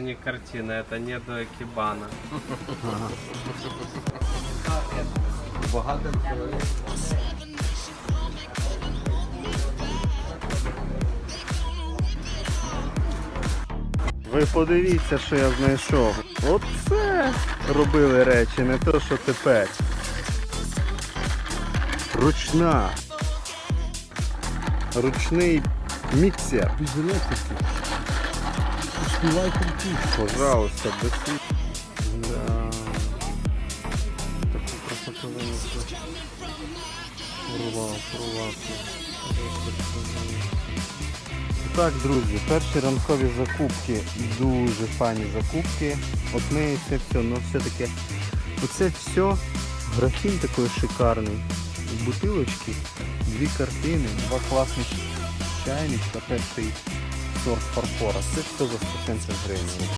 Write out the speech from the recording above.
Не картина, это не до Экибана. Багато чоловік. Ви подивіться, що я знайшов. Оце робили речі, не то, що тепер. Ручна. Ручний міксер. Без електрики. Співай крути. Пожалуйста, без світ. Да. Таку красоту порвав. Так, друзі, перші ранкові закупки, дуже фані закупки. От ми це все, ну все-таки оце все, графін такий шикарний. Бутилочки, дві картини, два класних чайничка, перший сорт фарфора. Це за 170 гривень.